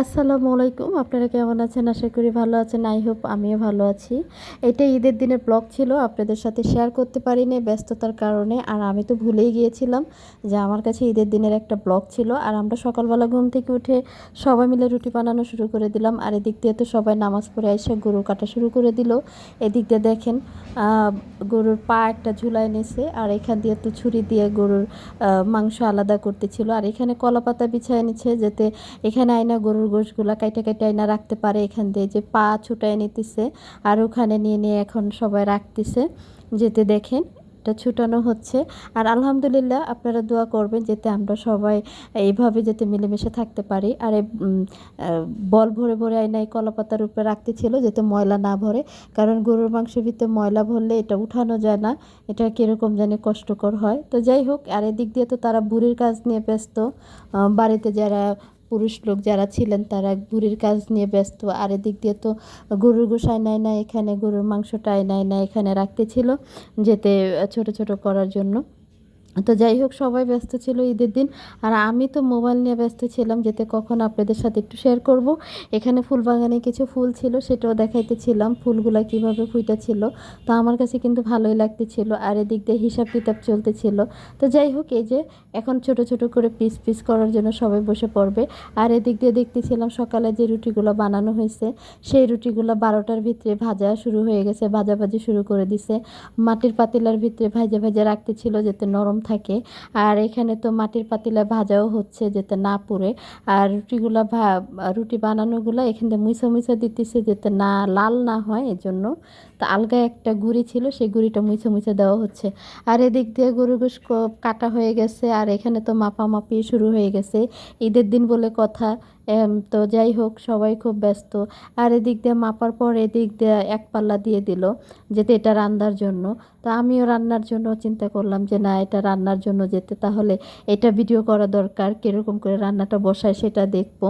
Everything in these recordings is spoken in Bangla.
আসসালামু আলাইকুম। আপনারা কেমন আছেন? আশা করি ভালো আছেন। আই হোপ আমিও ভালো আছি। এটা ঈদের দিনের ব্লগ ছিল। আপনাদের সাথে শেয়ার করতে পারিনি ব্যস্ততার কারণে। আর আমি তো ভুলেই গিয়েছিলাম যে আমার কাছে ঈদের দিনের একটা ব্লগ ছিল। আর আমরা সকালবেলা ঘুম থেকে উঠে সবাই মিলে রুটি বানানো শুরু করে দিলাম। আর এদিক দিয়ে তো সবাই নামাজ পড়ে এসে গরু কাটা শুরু করে দিল। এদিক দিয়ে দেখেন গরুর পা একটা ঝুলাই নিছে। আর এখান দিয়ে তো ছুরি দিয়ে গরুর মাংস আলাদা করতেছিল আর এখানে কলা পাতা বিছায় নিচ্ছে যাতে এখানে আয়না গরুর গোশগুলা কাইটা কাইটা আয়না রাখতে পারে এখান দিয়ে, যে পা ছুটায় নিতেছে আর ওখানে নিয়ে নিয়ে এখন সবাই রাখতেছে। যেতে দেখেন, এটা ছুটানো হচ্ছে। আর আলহামদুলিল্লাহ আপনারা দোয়া করবেন যাতে আমরা সবাই এইভাবে যাতে মিলেমিশে থাকতে পারি। আর এই বল ভরে ভরে আয়নায় কলাপাতার উপরে রাখতে ছিল যাতে ময়লা না ভরে। কারণ গরুর মাংসের ভিতরে ময়লা ভরলে এটা উঠানো যায় না। এটা কীরকম জানি কষ্টকর হয়। তো যাই হোক, আর এদিক দিয়ে তো তারা বুড়ির কাজ নিয়ে ব্যস্ত। বাড়িতে যারা পুরুষ লোক যারা ছিলেন তারা বুড়ির কাজ নিয়ে ব্যস্ত। আর এদিক দিয়ে তো গরুর গোসাই নাই না এখানে গরুর মাংসটাই নাই না এখানে রাখতেছিল যেতে ছোট ছোট করার জন্য। তো যাই হোক, সবাই ব্যস্ত ছিল ঈদের দিন। আর আমি তো মোবাইল নিয়ে ব্যস্ত ছিলাম, যেতে কখন আপনাদের সাথে একটু শেয়ার করব। এখানে ফুল বাগানে কিছু ফুল ছিল, সেটাও দেখাইতেছিলাম ফুলগুলা কীভাবে ছিল। তো আমার কাছে কিন্তু ভালোই লাগতেছিল, আর এদিক দিয়ে হিসাব কিতাব চলতেছিল। তো যাই হোক, এই যে এখন ছোট ছোট করে পিস পিস করার জন্য সবাই বসে পড়বে। আর এদিক দিয়ে দেখতেছিলাম সকালে যে রুটিগুলো বানানো হয়েছে, সেই রুটিগুলো বারোটার ভিতরে ভাজা শুরু হয়ে গেছে, ভাজাভাজি শুরু করে দিছে। মাটির পাতিলার ভিতরে ভাজা ভাজা রাখতেছিল যাতে নরম থাকে। আর এখানে তো মাটির পাতিলা ভাজাও হচ্ছে যেতে না পুড়ে। আর রুটিগুলো ভা, রুটি বানানোগুলো এখান থেকে মুইসা মুইসা দিতেছে যেতে না, লাল না হয় এজন্য। তা আলগা একটা গুড়ি ছিল, সেই গুড়িটা মুছে মুছে দেওয়া হচ্ছে। আর এদিক দিয়ে গরু গোস কাটা হয়ে গেছে। আর এখানে তো মাপামাপি শুরু হয়ে গেছে। ঈদের দিন বলে কথা। তো যাই হোক, সবাই খুব ব্যস্ত। আর এদিক দিয়ে মাপার পর এদিক দিয়ে এক পাল্লা দিয়ে দিল, যেতে এটা রান্নার জন্য। তো আমিও রান্নার জন্য চিন্তা করলাম যে, না, এটা রান্নার জন্য যেতে, তাহলে এটা ভিডিও করা দরকার, কীরকম করে রান্নাটা বসায় সেটা দেখব।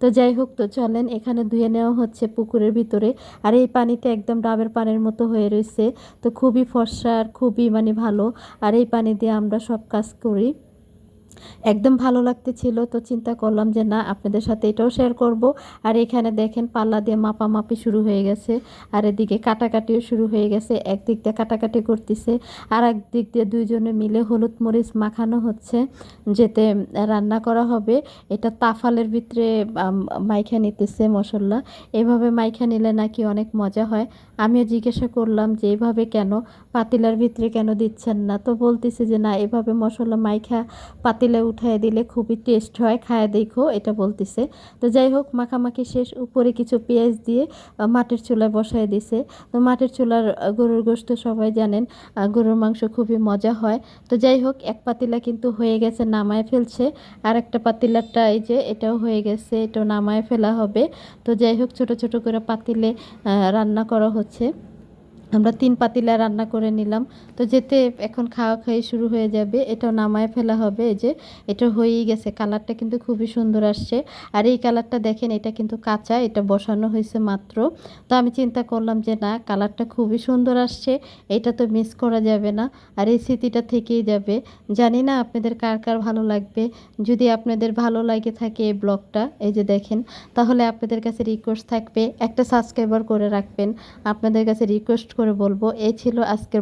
তো যাই হোক, তো চলেন, এখানে ধুয়ে নেওয়া হচ্ছে পুকুরের ভিতরে। আর এই পানিতে একদম ডাবের পানির মতো হয়ে রয়েছে। তো খুবই ফর্সা আর খুবই মানে ভালো। আর এই পানি দিয়ে আমরা সব কাজ করি। একদম ভালো লাগতেছিল, তো চিন্তা করলাম যে না, আপনাদের সাথে এটাও শেয়ার করব। আর এখানে দেখেন পাল্লা দিয়ে মাপামাপি শুরু হয়ে গেছে, আর এদিকে কাটাকাটিও শুরু হয়ে গেছে, একদিক দিয়ে কাটাকাটি করতেছে, আর একদিক দিয়ে দুইজনে মিলে হলুদ মরিচ মাখানো হচ্ছে, যেতে রান্না করা হবে। এটা তাফালের ভিতরে মাইখা নিতেছে মশলা। এভাবে মাইখা নিলে নাকি অনেক মজা হয়। আমিও জিজ্ঞাসা করলাম যে, এভাবে কেন? পাতিলার ভিতরে কেন দিচ্ছেন না? তো বলতেছে যে, না, এভাবে মশলা মাইখা পাতিলে উঠায় দিলে খুবই টেস্ট হয়, খায় দেখো, এটা বলতেছে। তো যাই হোক, মাখামাখি শেষ, উপরে কিছু পেঁয়াজ দিয়ে মাটির চুলায় বসায় দিছে। তো মাটির চুলার গরুর গোস্ত সবাই জানেন গরুর মাংস খুবই মজা হয়। তো যাই হোক, এক পাতিলা কিন্তু হয়ে গেছে, নামায় ফেলছে। আর একটা পাতিলাটা এই যে, এটাও হয়ে গেছে, এটাও নামায় ফেলা হবে। তো যাই হোক, ছোট ছোট করে পাতিলে রান্না করা হচ্ছে। আমরা তিন পাতিলা রান্না করে নিলাম। তো যেতে এখন খাওয়া খাই শুরু হয়ে যাবে। এটাও নামায় ফেলা হবে। এই যে এটা হয়েই গেছে। কালারটা কিন্তু খুবই সুন্দর আসছে। আর এই কালারটা দেখেন, এটা কিন্তু কাঁচা, এটা বসানো হয়েছে মাত্র। তো আমি চিন্তা করলাম যে না, কালারটা খুবই সুন্দর আসছে। এটা তো মিস করা যাবে না। আর এই স্মৃতিটা থেকেই যাবে। জানি না আপনাদের কার কার ভালো লাগবে। যদি আপনাদের ভালো লাগে থাকে এই ব্লগটা, এই যে দেখেন, তাহলে আপনাদের কাছে রিকোয়েস্ট থাকবে, একটা সাবস্ক্রাইবার করে রাখবেন। আপনাদের কাছে রিকোয়েস্ট করে বলব এই ছিল আজকের